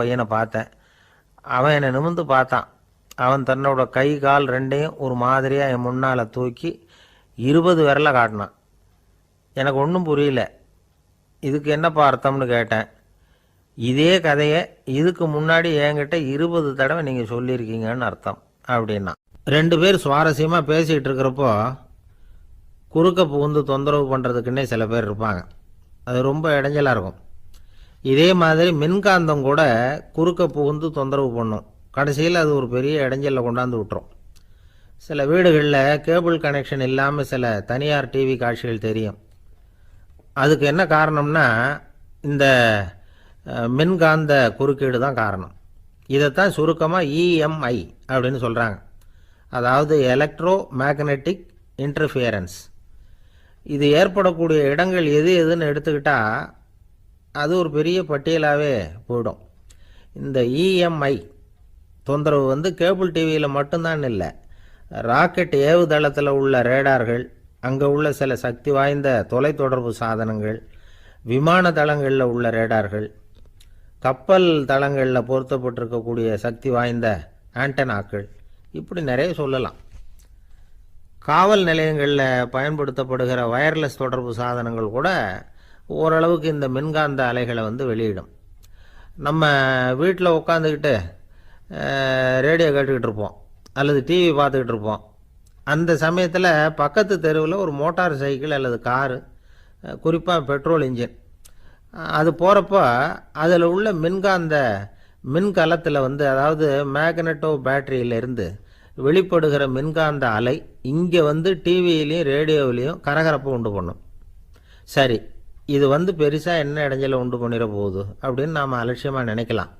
பையனை பார்த்தேன். அவன் என்னை நிமிர்ந்து பார்த்தான். அவன் தன்னோட கை கால் ரெண்டையும் ஒரு மாதிரியாக என் முன்னால் தூக்கி இருபது விரல காட்டினான். எனக்கு ஒன்றும் புரியல. இதுக்கு என்னப்பா அர்த்தம்னு கேட்டேன். இதே கதையை இதுக்கு முன்னாடி என்கிட்ட இருபது தடவை நீங்கள் சொல்லியிருக்கீங்கன்னு அர்த்தம் அப்படின்னா. ரெண்டு பேர் சுவாரஸ்யமாக பேசிகிட்டு இருக்கிறப்போ குறுக்க புகுந்து தொந்தரவு பண்ணுறதுக்குன்னே சில பேர் இருப்பாங்க. அது ரொம்ப இடைஞ்சலாக இருக்கும். இதே மாதிரி மின்காந்தம் கூட குறுக்க புகுந்து தொந்தரவு பண்ணும். கடைசியில் அது ஒரு பெரிய இடைஞ்சலில் கொண்டாந்து விட்டுரும். சில வீடுகளில் கேபிள் கனெக்ஷன் இல்லாமல் சில தனியார் டிவி காட்சிகள் தெரியும். அதுக்கு என்ன காரணம்னா இந்த மின்காந்த குறுக்கீடு தான் காரணம். இதைத்தான் சுருக்கமாக இஎம்ஐ அப்படின்னு சொல்கிறாங்க அதாவது எலக்ட்ரோ மேக்னெட்டிக் இன்டர்ஃபியரன்ஸ் இது ஏற்படக்கூடிய இடங்கள் எது எதுன்னு எடுத்துக்கிட்டால் அது ஒரு பெரிய பட்டியலாகவே போயிடும். இந்த இஎம்ஐ தொந்தரவு வந்து கேபிள் டிவியில் மட்டும்தான் இல்லை. ராக்கெட் ஏவுதளத்தில் உள்ள ரேடார்கள் அங்கே உள்ள சில சக்தி வாய்ந்த தொலைத்தொடர்பு சாதனங்கள் விமான தளங்களில் உள்ள ரேடார்கள் கப்பல் தளங்களில் பொருத்தப்பட்டிருக்கக்கூடிய சக்தி வாய்ந்த ஆண்டனாக்கள் இப்படி நிறைய சொல்லலாம். காவல் நிலையங்களில் பயன்படுத்தப்படுகிற வயர்லெஸ் தொடர்பு சாதனங்கள் கூட ஓரளவுக்கு இந்த மின்காந்த அலைகளை வந்து வெளியிடும். நம்ம வீட்டில் உட்காந்துக்கிட்டு ரேடியோ கேட்டுக்கிட்டு இருப்போம். அல்லது டிவி பார்த்துக்கிட்டு இருப்போம். அந்த சமயத்தில் பக்கத்து தெருவில் ஒரு மோட்டார் சைக்கிள் அல்லது காரு குறிப்பாக பெட்ரோல் இன்ஜின். அது போகிறப்போ அதில் உள்ள மின்காந்த மின்கலத்தில் வந்து அதாவது மேக்னட்டோ பேட்டரியிலிருந்து வெளிப்படுகிற மின்காந்த அலை இங்கே வந்து டிவியிலையும் ரேடியோவிலையும் கரகரப்பை உண்டு பண்ணும். சரி இது வந்து பெருசாக என்ன இடைஞ்சலை உண்டு பண்ணிட போகுது அப்படின்னு நாம் அலட்சியமாக நினைக்கலாம்.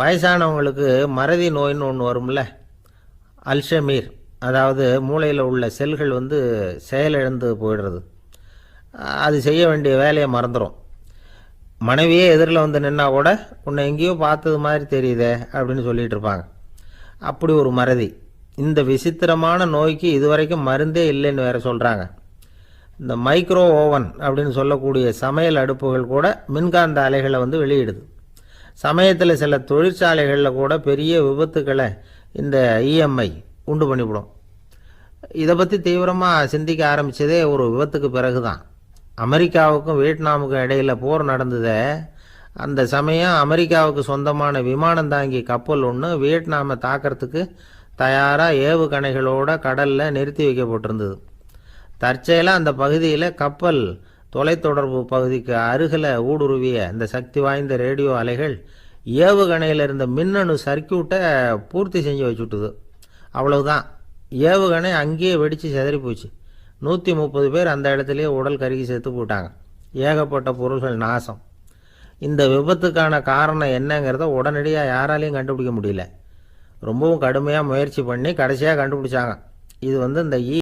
வயசானவங்களுக்கு மறதி நோயின்னு ஒன்று வரும்ல? அல்ஷமீர் அதாவது மூளையில் உள்ள செல்கள் வந்து செயலிழந்து போயிடுறது. அது செய்ய வேண்டிய வேலையை மறந்துடும் மனைவியே எதிரில் வந்து நின்னா கூட உன்னை எங்கேயோ பார்த்தது மாதிரி தெரியுதே அப்படின்னு சொல்லிட்டு இருப்பாங்க. அப்படி ஒரு மறதி. இந்த விசித்திரமான நோய்க்கு இதுவரைக்கும் மருந்தே இல்லைன்னு வேற சொல்கிறாங்க இந்த மைக்ரோ ஓவன் அப்படின்னு சொல்லக்கூடிய சமையல் அடுப்புகள் கூட மின்காந்த அலைகளை வந்து வெளியிடுது. சமயத்தில் சில தொழிற்சாலைகளில் கூட பெரிய விபத்துக்களை இந்த இஎம்ஐ உண்டு பண்ணிவிடும். இதை பற்றி தீவிரமாக சிந்திக்க ஆரம்பித்ததே ஒரு விபத்துக்கு பிறகு தான் அமெரிக்காவுக்கும் வியட்நாமுக்கும் இடையில் போர் நடந்ததை அந்த சமயம் அமெரிக்காவுக்கு சொந்தமான விமானம் தாங்கி கப்பல் ஒன்று வியட்நாமை தாக்கிறதுக்கு தயாராக ஏவுகணைகளோட கடலில் நிறுத்தி வைக்கப்பட்டிருந்தது. தற்செயலாக அந்த பகுதியில் கப்பல் தொலைத்தொடர்பு பகுதிக்கு அருகில் ஊடுருவிய இந்த சக்தி வாய்ந்த ரேடியோ அலைகள் ஏவுகணையில் இருந்த மின்னணு சர்க்கியூட்டை பூர்த்தி செஞ்சு வச்சுட்டுது. அவ்வளவுதான். ஏவுகணை அங்கேயே வெடித்து செதறி போச்சு. நூற்றி முப்பது பேர் அந்த இடத்துலையே உடல் கருகி செத்து போட்டாங்க ஏகப்பட்ட பொருள்கள் நாசம். இந்த விபத்துக்கான காரணம் என்னங்கிறத உடனடியாக யாராலையும் கண்டுபிடிக்க முடியல. ரொம்பவும் கடுமையாக முயற்சி பண்ணி கடைசியாக கண்டுபிடிச்சாங்க. இது வந்து இந்த இ